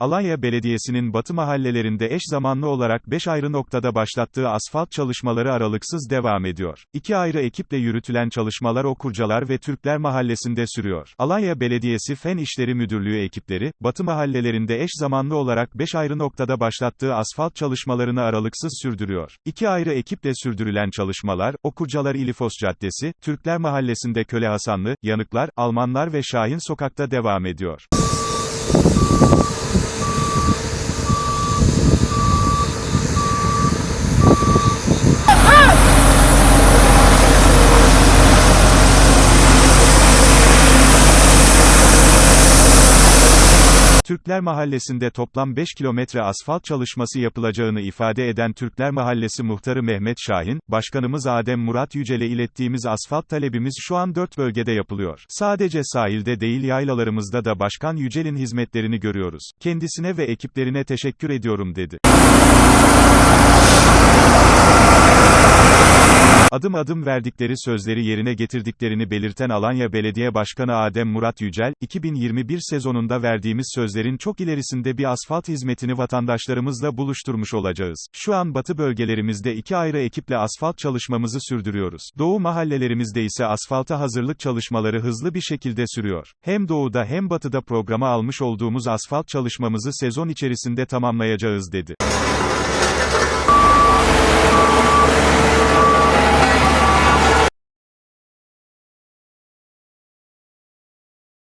Alanya Belediyesi'nin batı mahallelerinde eş zamanlı olarak 5 ayrı noktada başlattığı asfalt çalışmaları aralıksız devam ediyor. İki ayrı ekiple yürütülen çalışmalar Okurcalar ve Türkler Mahallesi'nde sürüyor. Alanya Belediyesi Fen İşleri Müdürlüğü ekipleri, batı mahallelerinde eş zamanlı olarak 5 ayrı noktada başlattığı asfalt çalışmalarını aralıksız sürdürüyor. İki ayrı ekiple sürdürülen çalışmalar, Okurcalar İlifos Caddesi, Türkler Mahallesi'nde Köle Hasanlı, Yanıklar, Almanlar ve Şahin Sokak'ta devam ediyor. Türkler Mahallesi'nde toplam 5 kilometre asfalt çalışması yapılacağını ifade eden Türkler Mahallesi Muhtarı Mehmet Şahin, Başkanımız Adem Murat Yücel'e ilettiğimiz asfalt talebimiz şu an 4 bölgede yapılıyor. Sadece sahilde değil yaylalarımızda da Başkan Yücel'in hizmetlerini görüyoruz. Kendisine ve ekiplerine teşekkür ediyorum dedi. Adım adım verdikleri sözleri yerine getirdiklerini belirten Alanya Belediye Başkanı Adem Murat Yücel, 2021 sezonunda verdiğimiz sözlerin çok ilerisinde bir asfalt hizmetini vatandaşlarımızla buluşturmuş olacağız. Şu an batı bölgelerimizde iki ayrı ekiple asfalt çalışmamızı sürdürüyoruz. Doğu mahallelerimizde ise asfalta hazırlık çalışmaları hızlı bir şekilde sürüyor. Hem doğuda hem batıda programa almış olduğumuz asfalt çalışmamızı sezon içerisinde tamamlayacağız dedi.